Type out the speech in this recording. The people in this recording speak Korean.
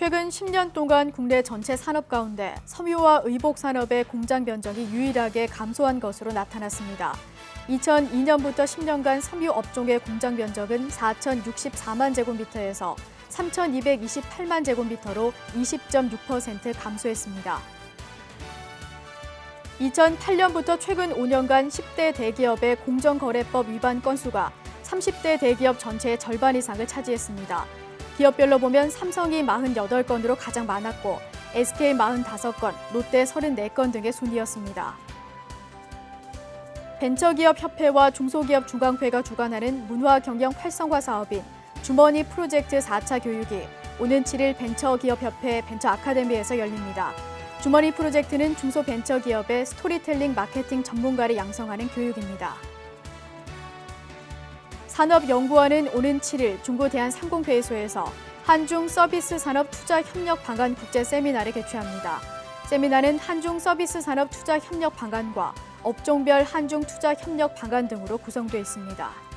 최근 10년 동안 국내 전체 산업 가운데 섬유와 의복 산업의 공장 변적이 유일하게 감소한 것으로 나타났습니다. 2002년부터 10년간 섬유 업종의 공장 변적은 4,064만 제곱미터에서 3,228만 제곱미터로 20.6% 감소했습니다. 2008년부터 최근 5년간 10대 대기업의 공정거래법 위반 건수가 30대 대기업 전체의 절반 이상을 차지했습니다. 기업별로 보면 삼성이 48건으로 가장 많았고 SK 45건, 롯데 34건 등의 순이었습니다. 벤처기업협회와 중소기업 중앙회가 주관하는 문화 경영 활성화 사업인 주머니 프로젝트 4차 교육이 오는 7일 벤처기업협회 벤처 아카데미에서 열립니다. 주머니 프로젝트는 중소벤처기업의 스토리텔링 마케팅 전문가를 양성하는 교육입니다. 산업연구원은 오는 7일 중구 대한상공회의소에서 한중 서비스 산업 투자 협력 방안 국제 세미나를 개최합니다. 세미나는 한중 서비스 산업 투자 협력 방안과 업종별 한중 투자 협력 방안 등으로 구성되어 있습니다.